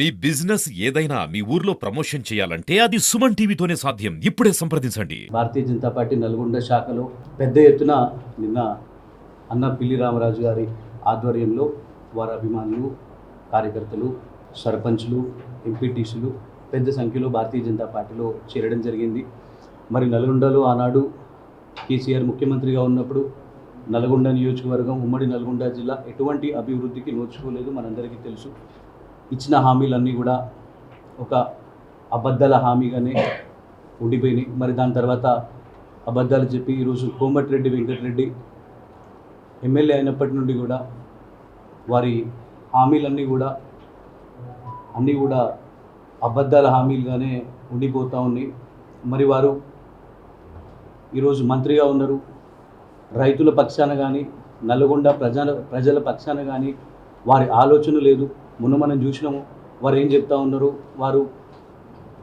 మీ business ఏదైనా మీ ఊర్లో promotion చేయాలంటే అది సుమన్ టీవీతోనే సాధ్యం. ఇప్పుడే సంప్రదించండి. భారతీయ జనతా పార్టీ నల్గొండ శాఖలో పెద్ద ఎత్తున నిన్న అన్న పిల్లి రామరాజు గారి ఆధ్వర్యంలో వారి అభిమానులు కార్యకర్తలు సర్పంచ్లు ఎంపీటీసీలు పెద్ద సంఖ్యలో భారతీయ జనతా పార్టీలో చేరడం జరిగింది. మరి నల్గొండలో ఆనాడు కేసీఆర్ ముఖ్యమంత్రిగా ఉన్నప్పుడు నల్గొండ నియోజకవర్గం ఉమ్మడి నల్గొండ జిల్లా ఎటువంటి అభివృద్ధికి నోచుకోలేదు మనందరికీ తెలుసు. ఇచ్చిన హామీలన్నీ కూడా ఒక అబద్ధాల హామీగానే ఉండిపోయినాయి. మరి దాని తర్వాత అబద్ధాలు చెప్పి ఈరోజు కోమటిరెడ్డి వెంకటరెడ్డి ఎమ్మెల్యే అయినప్పటి నుండి కూడా వారి హామీలన్నీ కూడా అన్నీ కూడా అబద్ధాల హామీలుగానే ఉండిపోతూ ఉన్నాయి. మరి వారు ఈరోజు మంత్రిగా ఉన్నారు. రైతుల పక్షాన కానీ నల్గొండ ప్రజల ప్రజల పక్షాన కానీ వారి ఆలోచన లేదు. మొన్న మనం చూసినాము. వారు ఏం చెప్తా ఉన్నారు? వారు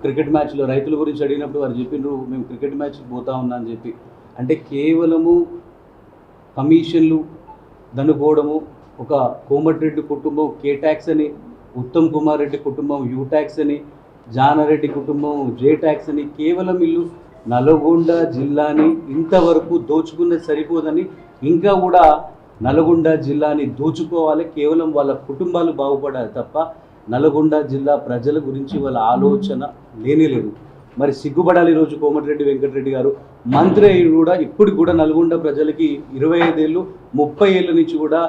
క్రికెట్ మ్యాచ్లో రైతుల గురించి అడిగినప్పుడు వారు చెప్పినారు మేము క్రికెట్ మ్యాచ్ పోతా ఉన్నా అని చెప్పి. అంటే కేవలము కమిషన్లు దనుకోవడము ఒక కోమటిరెడ్డి కుటుంబం కే ట్యాక్స్ అని ఉత్తమ్ కుమార్ రెడ్డి కుటుంబం యూ ట్యాక్స్ అని జానారెడ్డి కుటుంబం జే ట్యాక్స్ అని కేవలం ఇల్లు నల్గొండ జిల్లాని ఇంతవరకు దోచుకున్నది సరిపోదని ఇంకా కూడా నల్గొండ జిల్లాని దోచుకోవాలి. కేవలం వాళ్ళ కుటుంబాలు బాగుపడాలి తప్ప నల్గొండ జిల్లా ప్రజల గురించి వాళ్ళ ఆలోచన లేనే లేదు. మరి సిగ్గుపడాలి ఈరోజు కోమటిరెడ్డి వెంకటరెడ్డి గారు. మంత్రి అయ్యి కూడా ఇప్పుడు కూడా నల్గొండ ప్రజలకి ఇరవై ఐదేళ్ళు ముప్పై ఏళ్ళ నుంచి కూడా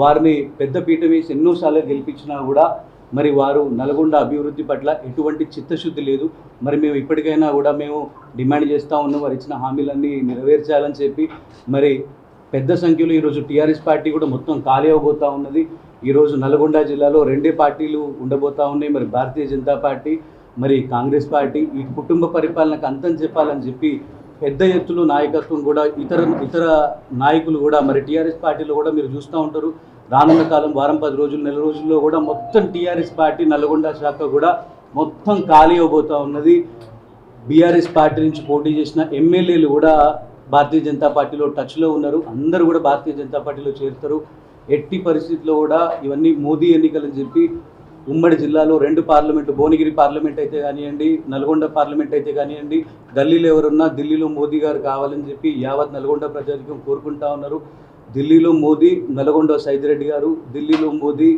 వారిని పెద్ద పీట వేసి ఎన్నోసార్లు గెలిపించినా కూడా మరి వారు నల్గొండ అభివృద్ధి పట్ల ఎటువంటి చిత్తశుద్ధి లేదు. మరి మేము ఇప్పటికైనా కూడా మేము డిమాండ్ చేస్తూ ఉన్నాం. వారు ఇచ్చిన హామీలన్నీ నెరవేర్చాలని చెప్పి మరి పెద్ద సంఖ్యలో ఈరోజు టీఆర్ఎస్ పార్టీ కూడా మొత్తం ఖాళీ అవబోతూ ఉన్నది. ఈరోజు నల్గొండ జిల్లాలో రెండే పార్టీలు ఉండబోతూ ఉన్నాయి. మరి భారతీయ జనతా పార్టీ మరి కాంగ్రెస్ పార్టీ. ఈ కుటుంబ పరిపాలనకు అంతం చెప్పాలని చెప్పి పెద్ద ఎత్తులో నాయకత్వం కూడా ఇతర ఇతర నాయకులు కూడా మరి టీఆర్ఎస్ పార్టీలో కూడా మీరు చూస్తూ ఉంటారు. రానున్న కాలం వారం పది రోజులు నెల రోజుల్లో కూడా మొత్తం టీఆర్ఎస్ పార్టీ నల్గొండ శాఖ కూడా మొత్తం ఖాళీ అవబోతూ ఉన్నది. బీఆర్ఎస్ పార్టీ నుంచి పోటీ చేసిన ఎమ్మెల్యేలు కూడా భారతీయ జనతా పార్టీలో టచ్లో ఉన్నారు. అందరూ కూడా భారతీయ జనతా పార్టీలో చేరుతారు. ఎట్టి పరిస్థితుల్లో కూడా ఇవన్నీ మోదీ ఎన్నికలని చెప్పి ఉమ్మడి జిల్లాలో రెండు పార్లమెంటు భువనగిరి పార్లమెంట్ అయితే కానివ్వండి నల్గొండ పార్లమెంట్ అయితే కానివ్వండి ఢిల్లీలో ఎవరున్నా ఢిల్లీలో మోదీ గారు కావాలని చెప్పి యావత్ నల్గొండ ప్రజానికం కోరుకుంటా ఉన్నారు. ఢిల్లీలో మోదీ నల్గొండ సైదిరెడ్డి గారు ఢిల్లీలో మోదీ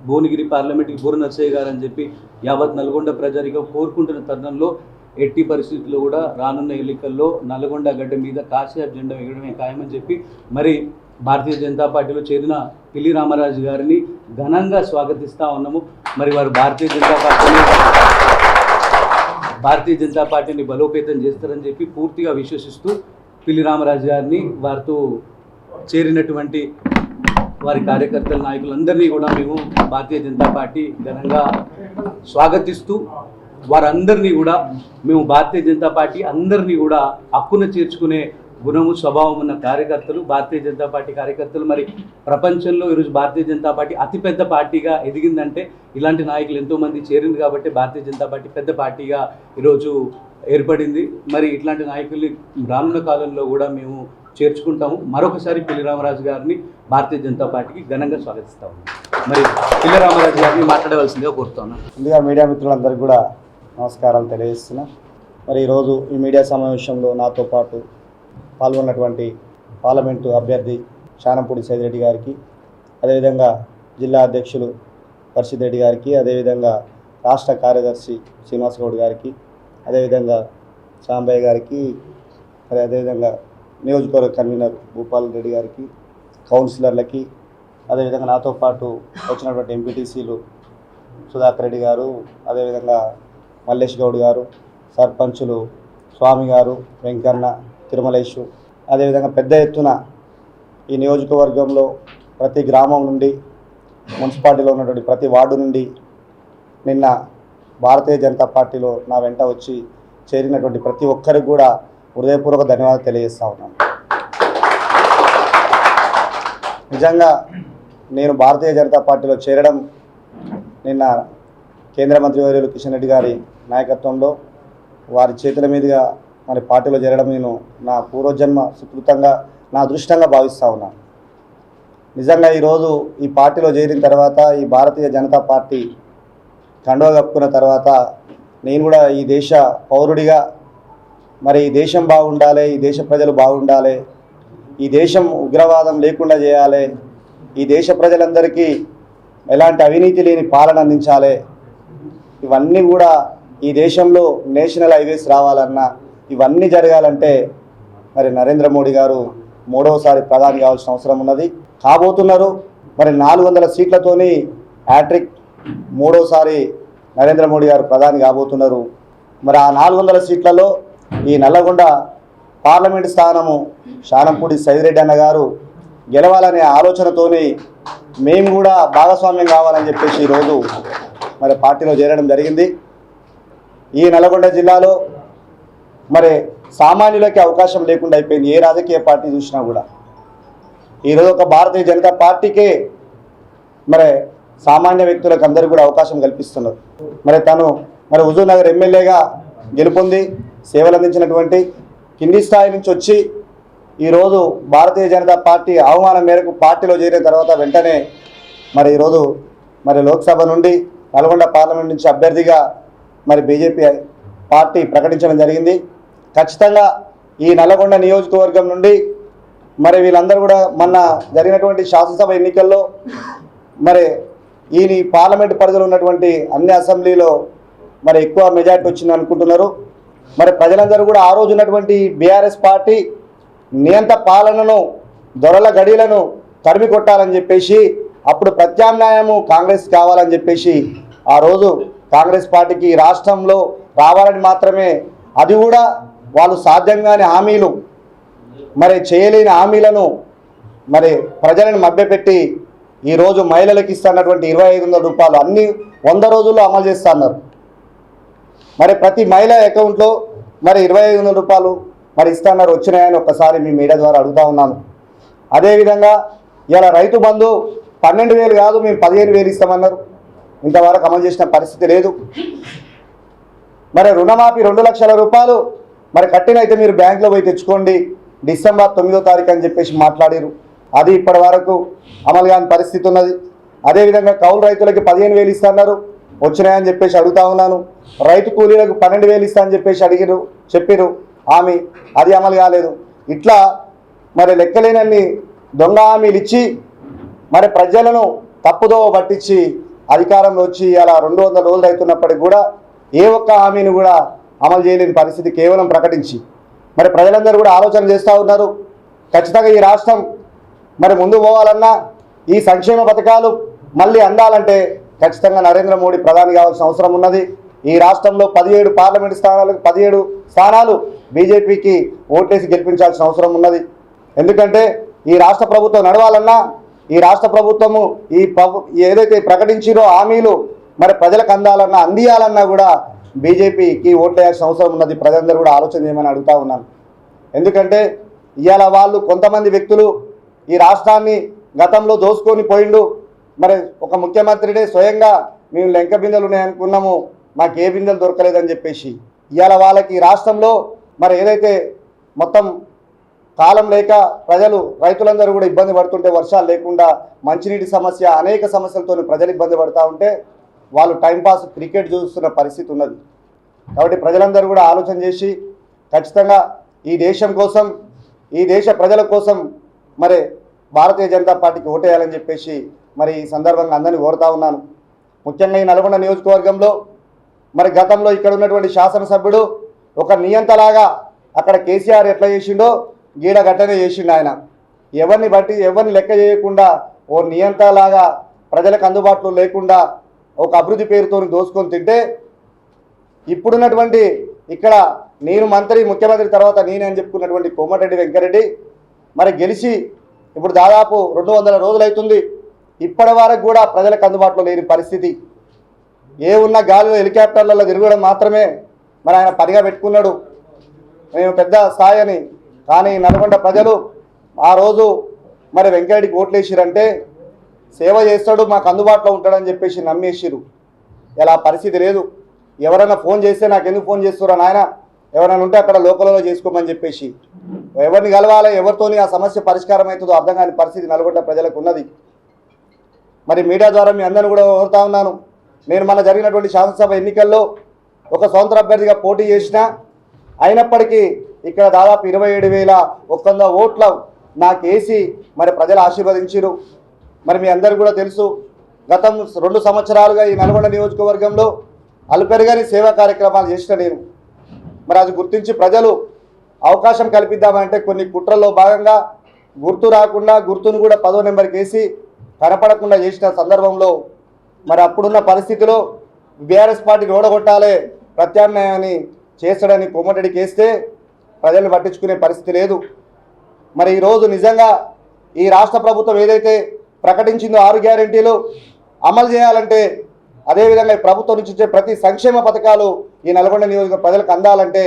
భువనగిరి పార్లమెంట్కి బూర నర్సయ్య గారు అని చెప్పి యావత్ నల్గొండ ప్రజానికం కోరుకుంటున్న తరుణంలో ఎట్టి పరిస్థితుల్లో కూడా రానున్న ఎన్నికల్లో నల్గొండ గడ్డ మీద కాశ్యాప్ జెండా ఎగడమే ఖాయమని చెప్పి మరి భారతీయ జనతా పార్టీలో చేరిన పిల్లి రామరాజు గారిని ఘనంగా స్వాగతిస్తూ ఉన్నాము. మరి వారు భారతీయ జనతా పార్టీని భారతీయ జనతా పార్టీని బలోపేతం చేస్తారని చెప్పి పూర్తిగా విశ్వసిస్తూ పిల్లి రామరాజు గారిని వారితో చేరినటువంటి వారి కార్యకర్తల నాయకులందరినీ కూడా మేము భారతీయ జనతా పార్టీ ఘనంగా స్వాగతిస్తూ వారందరినీ కూడా మేము భారతీయ జనతా పార్టీ అందరినీ కూడా హక్కున చేర్చుకునే గుణము స్వభావం ఉన్న కార్యకర్తలు భారతీయ జనతా పార్టీ కార్యకర్తలు. మరి ప్రపంచంలో ఈరోజు భారతీయ జనతా పార్టీ అతిపెద్ద పార్టీగా ఎదిగిందంటే ఇలాంటి నాయకులు ఎంతోమంది చేరింది కాబట్టి భారతీయ జనతా పార్టీ పెద్ద పార్టీగా ఈరోజు ఏర్పడింది. మరి ఇట్లాంటి నాయకుల్ని రానున్న కాలంలో కూడా మేము చేర్చుకుంటాము. మరొకసారి పిల్లి రామరాజు గారిని భారతీయ జనతా పార్టీకి ఘనంగా స్వాగతిస్తాము. మరి పిల్లి రామరాజు గారిని మాట్లాడవలసిందిగా కోరుతున్నాను. ముందుగా మీడియా మిత్రులందరికీ కూడా నమస్కారాలు తెలియజేస్తున్నా. మరి ఈరోజు ఈ మీడియా సమావేశంలో నాతో పాటు పాల్గొన్నటువంటి పార్లమెంటు అభ్యర్థి శానంపూడి సైదిరెడ్డి గారికి అదేవిధంగా జిల్లా అధ్యక్షులు పరిషత్ రెడ్డి గారికి అదేవిధంగా రాష్ట్ర కార్యదర్శి శ్రీనివాస్ గౌడ్ గారికి అదేవిధంగా సాంబయ్య గారికి మరి అదేవిధంగా నియోజకవర్గ కన్వీనర్ భూపాల్ రెడ్డి గారికి కౌన్సిలర్లకి అదేవిధంగా నాతో పాటు వచ్చినటువంటి ఎంపీటీసీలు సుధాకర్ రెడ్డి గారు అదేవిధంగా మల్లేష్ గౌడ్ గారు సర్పంచులు స్వామి గారు వెంకన్న తిరుమలేషు అదేవిధంగా పెద్ద ఎత్తున ఈ నియోజకవర్గంలో ప్రతి గ్రామం నుండి మున్సిపాలిటీలో ఉన్నటువంటి ప్రతి వార్డు నుండి నిన్న భారతీయ జనతా పార్టీలో నా వెంట వచ్చి చేరినటువంటి ప్రతి ఒక్కరికి కూడా హృదయపూర్వక ధన్యవాదాలు తెలియజేస్తా ఉన్నాను. నిజంగా నేను భారతీయ జనతా పార్టీలో చేరడం నిన్న కేంద్ర మంత్రి వర్యులు కిషన్ రెడ్డి గారి నాయకత్వంలో వారి చేతుల మీదుగా మరి పార్టీలో చేరడం నేను నా పూర్వజన్మ సుకృతంగా నా అదృష్టంగా భావిస్తా ఉన్నాను నిజంగా ఈరోజు ఈ పార్టీలో చేరిన తర్వాత ఈ భారతీయ జనతా పార్టీ కండువ కప్పుకున్న తర్వాత నేను కూడా ఈ దేశ పౌరుడిగా మరి ఈ దేశం బాగుండాలి ఈ దేశ ప్రజలు బాగుండాలి ఈ దేశం ఉగ్రవాదం లేకుండా చేయాలి ఈ దేశ ప్రజలందరికీ ఎలాంటి అవినీతి లేని పాలన అందించాలి ఇవన్నీ కూడా ఈ దేశంలో నేషనల్ హైవేస్ రావాలన్నా ఇవన్నీ జరగాలంటే మరి నరేంద్ర మోడీ గారు మూడవసారి ప్రధాని కావాల్సిన అవసరం ఉన్నది. కాబోతున్నారు మరి నాలుగు వందల సీట్లతోని హ్యాట్రిక్ మూడోసారి నరేంద్ర మోడీ గారు ప్రధాని కాబోతున్నారు. మరి ఆ నాలుగు వందల సీట్లలో ఈ నల్లగొండ పార్లమెంట్ స్థానము శానంపూడి సైదిరెడ్డి అన్న గారు గెలవాలనే ఆలోచనతోని మేము కూడా భాగస్వామ్యం కావాలని చెప్పేసి ఈరోజు మరి పార్టీలో చేరడం జరిగింది. ఈ నల్గొండ జిల్లాలో మరి సామాన్యులకి అవకాశం లేకుండా అయిపోయింది. ఏ రాజకీయ పార్టీ చూసినా కూడా. ఈరోజు ఒక భారతీయ జనతా పార్టీకే మరి సామాన్య వ్యక్తులకు అందరికీ కూడా అవకాశం కల్పిస్తున్నారు. మరి తను మరి హుజూర్ నగర్ ఎమ్మెల్యేగా గెలుపొంది సేవలు అందించినటువంటి కింది స్థాయి నుంచి వచ్చి ఈరోజు భారతీయ జనతా పార్టీ అవమానం మేరకు పార్టీలో చేరిన తర్వాత వెంటనే మరి ఈరోజు మరి లోక్సభ నుండి నల్గొండ పార్లమెంట్ నుంచి అభ్యర్థిగా మరి బీజేపీ పార్టీ ప్రకటించడం జరిగింది. ఖచ్చితంగా ఈ నల్లగొండ నియోజకవర్గం నుండి మరి వీళ్ళందరూ కూడా మొన్న జరిగినటువంటి శాసనసభ ఎన్నికల్లో మరి ఈ పార్లమెంట్ పరిధిలో ఉన్నటువంటి అన్ని అసెంబ్లీలో మరి ఎక్కువ మెజార్టీ వచ్చింది అనుకుంటున్నారు. మరి ప్రజలందరూ కూడా ఆ రోజు ఉన్నటువంటి బీఆర్ఎస్ పార్టీ నియంత పాలనను దొరల గడిలను తరిమి కొట్టాలని చెప్పేసి అప్పుడు ప్రత్యామ్నాయము కాంగ్రెస్ కావాలని చెప్పేసి ఆ రోజు కాంగ్రెస్ పార్టీకి రాష్ట్రంలో రావాలని మాత్రమే అది కూడా వాళ్ళు సాధ్యంగానే హామీలు. మరి చేయలేని హామీలను మరి ప్రజలను మభ్యపెట్టి ఈరోజు మహిళలకు ఇస్తున్నటువంటి ఇరవై ఐదు వందల రూపాయలు అన్ని వంద రోజుల్లో అమలు చేస్తున్నారు. మరి ప్రతి మహిళ అకౌంట్లో మరి ఇరవై ఐదు వందల రూపాయలు మరి ఇస్తున్నారు వచ్చినాయని ఒక్కసారి మీ మీడియా ద్వారా అడుగుతా ఉన్నాను. అదేవిధంగా ఇలా రైతు బంధు పన్నెండు వేలు కాదు మేము పదిహేను వేలు ఇస్తామన్నారు. ఇంతవరకు అమలు చేసిన పరిస్థితి లేదు. మరి రుణమాఫీ రెండు లక్షల రూపాయలు మరి కట్టినైతే మీరు బ్యాంకులో పోయి తెచ్చుకోండి. డిసెంబర్ తొమ్మిదో తారీఖు అని చెప్పేసి మాట్లాడారు. అది ఇప్పటి వరకు అమలు కాని పరిస్థితి ఉన్నది. అదేవిధంగా కౌలు రైతులకి పదిహేను వేలు ఇస్తున్నారు వచ్చినాయని చెప్పేసి అడుగుతా ఉన్నాను. రైతు కూలీలకు పన్నెండు వేలు ఇస్తా అని చెప్పేసి అడిగిరు చెప్పిరు. హామీ అది అమలు కాలేదు. ఇట్లా మరి లెక్కలేనన్ని దొంగ హామీలు ఇచ్చి మరి ప్రజలను తప్పుదోవ పట్టించి అధికారంలో వచ్చి అలా రెండు వందల రోజులు అవుతున్నప్పటికీ కూడా ఏ ఒక్క హామీని కూడా అమలు చేయలేని పరిస్థితి కేవలం ప్రకటించి. మరి ప్రజలందరూ కూడా ఆలోచన చేస్తూ ఉన్నారు. ఖచ్చితంగా ఈ రాష్ట్రం మరి ముందు పోవాలన్నా ఈ సంక్షేమ పథకాలు మళ్ళీ అందాలంటే ఖచ్చితంగా నరేంద్ర మోడీ ప్రధాని కావాల్సిన అవసరం ఉన్నది. ఈ రాష్ట్రంలో పదిహేడు పార్లమెంట్ స్థానాలకు పదిహేడు స్థానాలు బీజేపీకి ఓటేసి గెలిపించాల్సిన అవసరం ఉన్నది. ఎందుకంటే ఈ రాష్ట్ర ప్రభుత్వం నడవాలన్నా ఈ రాష్ట్ర ప్రభుత్వము ఈ ఏదైతే ప్రకటించిరో హామీలు మరి ప్రజలకు అందాలన్నా అందియాలన్నా కూడా బీజేపీకి ఓట్లేయాల్సిన అవసరం ఉన్నది. ప్రజలందరూ కూడా ఆలోచన చేయమని అడుగుతా ఉన్నాను. ఎందుకంటే ఇవాళ వాళ్ళు కొంతమంది వ్యక్తులు ఈ రాష్ట్రాన్ని గతంలో దోసుకొని పోయిండు. మరి ఒక ముఖ్యమంత్రినే స్వయంగా మేము లెంక బిందెలు ఉన్నాయనుకున్నాము మాకు ఏ బిందెలు దొరకలేదని చెప్పేసి ఇవాళ వాళ్ళకి ఈ రాష్ట్రంలో మరి ఏదైతే మొత్తం కాలం లేక ప్రజలు రైతులందరూ కూడా ఇబ్బంది పడుతుంటే వర్షాలు లేకుండా మంచినీటి సమస్య అనేక సమస్యలతో ప్రజలు ఇబ్బంది పడుతూ ఉంటే వాళ్ళు టైంపాస్ క్రికెట్ చూస్తున్న పరిస్థితి ఉన్నది. కాబట్టి ప్రజలందరూ కూడా ఆలోచన చేసి ఖచ్చితంగా ఈ దేశం కోసం ఈ దేశ ప్రజల కోసం మరి భారతీయ జనతా పార్టీకి ఓటేయాలని చెప్పేసి మరి ఈ సందర్భంగా అందరినీ కోరుతా ఉన్నాను. ముఖ్యంగా ఈ నల్గొండ నియోజకవర్గంలో మరి గతంలో ఇక్కడ ఉన్నటువంటి శాసనసభ్యుడు ఒక నియంతలాగా అక్కడ కేసీఆర్ ఎట్లా చేసిండో గీడ గట్టనే చేసిండు ఆయన. ఎవరిని బట్టి ఎవరిని లెక్క చేయకుండా ఓ నియంతలాగా ప్రజలకు అందుబాటులో లేకుండా ఒక అభివృద్ధి పేరుతో దోసుకొని తింటే ఇప్పుడున్నటువంటి ఇక్కడ నేను మంత్రి ముఖ్యమంత్రి తర్వాత నేనే అని చెప్పుకున్నటువంటి కోమటిరెడ్డి వెంకరెడ్డి మరి గెలిచి ఇప్పుడు దాదాపు రెండు వందల రోజులైతుంది. ఇప్పటి వరకు కూడా ప్రజలకు అందుబాటులో లేని పరిస్థితి. ఏ ఉన్న గాలిలో హెలికాప్టర్లలో తిరగడం మాత్రమే మరి ఆయన పనిగా పెట్టుకున్నాడు. మేము పెద్ద స్థాయి అని కానీ నల్గొండ ప్రజలు ఆ రోజు మరి వెంకయ్యడికి ఓట్లేసిరంటే సేవ చేస్తాడు మాకు అందుబాటులో ఉంటాడని చెప్పేసి నమ్మేసిరు ఇలా పరిస్థితి లేదు. ఎవరైనా ఫోన్ చేస్తే నాకు ఎందుకు ఫోన్ చేస్తురా నాయన? ఎవరైనా ఉంటే అక్కడ లోకల్లో చేసుకోమని చెప్పేసి. ఎవరిని కలవాలి ఎవరితోని ఆ సమస్య పరిష్కారం అవుతుందో అర్థం కాని పరిస్థితి నల్గొండ ప్రజలకు ఉన్నది. మరి మీడియా ద్వారా మీ అందరిని కూడా కోరుతా ఉన్నాను. నేను మన జరిగినటువంటి శాసనసభ ఎన్నికల్లో ఒక స్వతంత్ర అభ్యర్థిగా పోటీ చేసిన అయినప్పటికీ ఇక్కడ దాదాపు ఇరవై ఏడు వేల ఒక్క వంద ఓట్ల నాకేసి మరి ప్రజలు ఆశీర్వదించారు మరి మీ అందరు కూడా తెలుసు గతం రెండు సంవత్సరాలుగా ఈ నల్గొండ నియోజకవర్గంలో అల్పెరగని సేవా కార్యక్రమాలు చేసిన నేను. మరి అది గుర్తించి ప్రజలు అవకాశం కల్పిద్దామంటే కొన్ని కుట్రల్లో భాగంగా గుర్తు రాకుండా గుర్తును కూడా పదో నెంబర్కి వేసి కనపడకుండా చేసిన సందర్భంలో మరి అప్పుడున్న పరిస్థితిలో బీఆర్ఎస్ పార్టీని ఓడగొట్టాలి ప్రత్యామ్నాయాన్ని చేస్తాడని కోమటిరెడ్డికి వేస్తే ప్రజల్ని పట్టించుకునే పరిస్థితి లేదు. మరి ఈరోజు నిజంగా ఈ రాష్ట్ర ప్రభుత్వం ఏదైతే ప్రకటించిందో ఆరు గ్యారెంటీలు అమలు చేయాలంటే అదేవిధంగా ఈ ప్రభుత్వం నుంచి వచ్చే ప్రతి సంక్షేమ పథకాలు ఈ నల్గొండ నియోజక ప్రజలకు అందాలంటే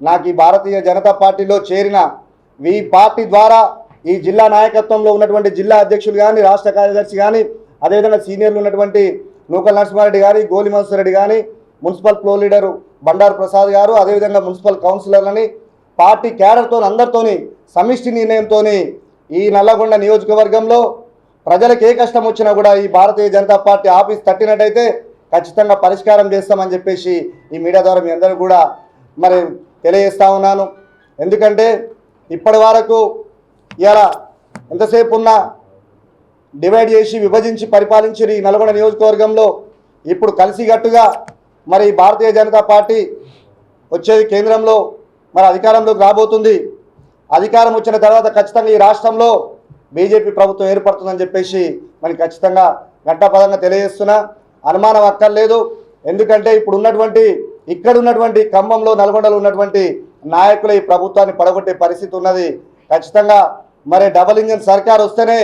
నాకు ఈ భారతీయ జనతా పార్టీలో చేరిన ఈ పార్టీ ద్వారా ఈ జిల్లా నాయకత్వంలో ఉన్నటువంటి జిల్లా అధ్యక్షులు కానీ రాష్ట్ర కార్యదర్శి కానీ అదేవిధంగా సీనియర్లు ఉన్నటువంటి నూకల్ నరసింహారెడ్డి గారి గోలి రెడ్డి కానీ municipal floor leader Bandaru Prasad గారు అదేవిధంగా మున్సిపల్ కౌన్సిలర్లని పార్టీ క్యాడర్తో అందరితోని సమిష్టి నిర్ణయంతో ఈ నల్లగొండ నియోజకవర్గంలో ప్రజలకు ఏ కష్టం వచ్చినా కూడా ఈ భారతీయ జనతా పార్టీ ఆఫీస్ తట్టినట్టయితే ఖచ్చితంగా పరిష్కారం చేస్తామని చెప్పేసి ఈ మీడియా ద్వారా మీ అందరూ కూడా మరి తెలియజేస్తూ ఉన్నాను. ఎందుకంటే ఇప్పటి వరకు ఇలా ఎంతసేపు ఉన్నా డివైడ్ చేసి విభజించి పరిపాలించిన ఈ నల్గొండ నియోజకవర్గంలో ఇప్పుడు కలిసిగట్టుగా మరి భారతీయ జనతా పార్టీ వచ్చేది కేంద్రంలో మన అధికారంలోకి రాబోతుంది. అధికారం వచ్చిన తర్వాత ఖచ్చితంగా ఈ రాష్ట్రంలో బీజేపీ ప్రభుత్వం ఏర్పడుతుందని చెప్పేసి మరి ఖచ్చితంగా ఘంటాపదంగా తెలియజేస్తున్నా. అనుమానం అక్కర్లేదు. ఎందుకంటే ఇప్పుడు ఉన్నటువంటి ఇక్కడ ఉన్నటువంటి ఖమ్మంలో నల్గొండలో ఉన్నటువంటి నాయకులు ఈ ప్రభుత్వాన్ని పడగొట్టే పరిస్థితి ఉన్నది. ఖచ్చితంగా మరి డబల్ ఇంజన్ సర్కార్ వస్తేనే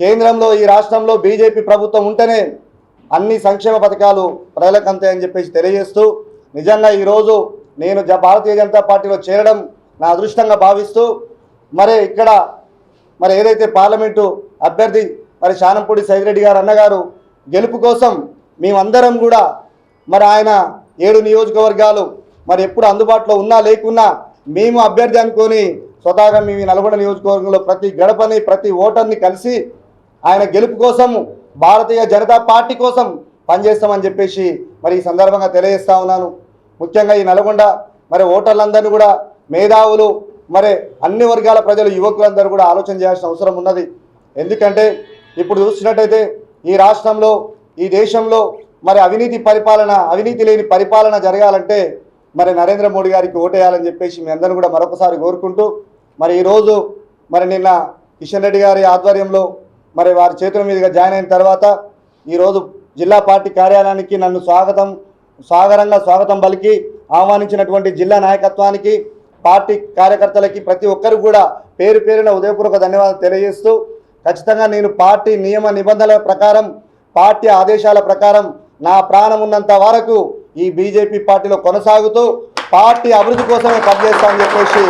కేంద్రంలో ఈ రాష్ట్రంలో బీజేపీ ప్రభుత్వం ఉంటేనే అన్ని సంక్షేమ పథకాలు ప్రజలకు అని చెప్పేసి తెలియజేస్తూ నిజంగా ఈరోజు నేను జ- భారతీయ జనతా పార్టీలో చేరడం నా అదృష్టంగా భావిస్తూ మరి ఇక్కడ మరి ఏదైతే పార్లమెంటు అభ్యర్థి మరి శానంపూడి సైదిరెడ్డి గారు అన్నగారు గెలుపు కోసం మేమందరం కూడా మరి ఆయన ఏడు నియోజకవర్గాలు మరి ఎప్పుడు అందుబాటులో ఉన్నా లేకున్నా మేము అభ్యర్థి అనుకొని స్వతహాగా మేము నల్గొండ నియోజకవర్గంలో ప్రతి గడపని ప్రతి ఓటర్ని కలిసి ఆయన గెలుపు కోసం భారతీయ జనతా పార్టీ కోసం పనిచేస్తామని చెప్పేసి మరి ఈ సందర్భంగా తెలియజేస్తా ఉన్నాను. ముఖ్యంగా ఈ నల్గొండ మరి ఓటర్లందరినీ కూడా మేధావులు మరి అన్ని వర్గాల ప్రజలు యువకులందరూ కూడా ఆలోచన చేయాల్సిన అవసరం ఉన్నది. ఎందుకంటే ఇప్పుడు చూసినట్టయితే ఈ రాష్ట్రంలో ఈ దేశంలో మరి అవినీతి పరిపాలన అవినీతి లేని పరిపాలన జరగాలంటే మరి నరేంద్ర మోడీ గారికి ఓటేయాలని చెప్పేసి మీ అందరూ కూడా మరొకసారి కోరుకుంటూ మరి ఈరోజు మరి నిన్న కిషన్ రెడ్డి గారి ఆధ్వర్యంలో మరి వారి చేతుల మీదుగా జాయిన్ అయిన తర్వాత ఈరోజు జిల్లా పార్టీ కార్యాలయానికి నన్ను స్వాగతం సాగరంగా స్వాగతం పలికి ఆహ్వానించినటువంటి జిల్లా నాయకత్వానికి పార్టీ కార్యకర్తలకి ప్రతి ఒక్కరు కూడా పేరు పేరున ఉదయపూర్వక ధన్యవాదాలు తెలియజేస్తూ ఖచ్చితంగా నేను పార్టీ నియమ నిబంధనల ప్రకారం పార్టీ ఆదేశాల ప్రకారం నా ప్రాణం ఉన్నంత వరకు ఈ బీజేపీ పార్టీలో కొనసాగుతూ పార్టీ అభివృద్ధి కోసమే పనిచేస్తామని చెప్పేసి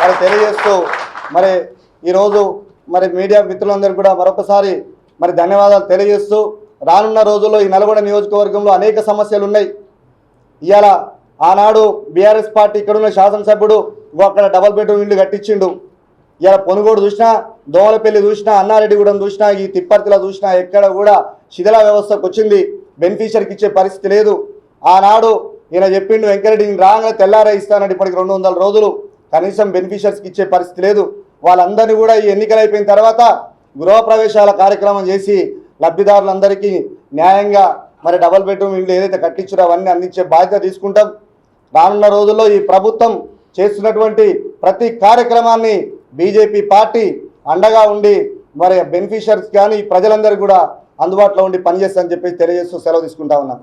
మరి తెలియజేస్తూ మరి ఈరోజు మరి మీడియా మిత్రులందరూ కూడా మరొకసారి మరి ధన్యవాదాలు తెలియజేస్తూ రానున్న రోజుల్లో ఈ నల్గొండ నియోజకవర్గంలో అనేక సమస్యలు ఉన్నాయి. ఇవాళ ఆనాడు బీఆర్ఎస్ పార్టీ ఇక్కడున్న శాసనసభ్యుడు అక్కడ డబల్ బెడ్రూమ్ ఇల్లు కట్టించిండు. ఇలా పొనుగోడు చూసినా దోమలపల్లి చూసినా అన్నారెడ్డిగూడెం చూసినా ఈ తిప్పర్తిలో చూసినా ఎక్కడ కూడా శిథిల వ్యవస్థకు వచ్చింది. బెనిఫిషియర్కి ఇచ్చే పరిస్థితి లేదు. ఆనాడు ఈయన చెప్పిండు వెంకరెడ్డి రాగానే తెల్లారే ఇస్తానంటే ఇప్పటికి రెండు వందల రోజులు. కనీసం బెనిఫిషియర్స్కి ఇచ్చే పరిస్థితి లేదు. వాళ్ళందరినీ కూడా ఈ ఎన్నికలు అయిపోయిన తర్వాత గృహప్రవేశాల కార్యక్రమం చేసి లబ్ధిదారులందరికీ న్యాయంగా మరి డబల్ బెడ్రూమ్ ఇల్లు ఏదైతే కట్టించారో అవన్నీ అందించే బాధ్యత తీసుకుంటాం. రానున్న రోజుల్లో ఈ ప్రభుత్వం చేస్తున్నటువంటి ప్రతి కార్యక్రమాన్ని బీజేపీ పార్టీ అండగా ఉండి మరి బెనిఫిషియర్స్ కానీ ప్రజలందరూ కూడా అందుబాటులో ఉండి పనిచేస్తారని చెప్పేసి తెలియజేస్తూ సెలవు తీసుకుంటా ఉన్నాను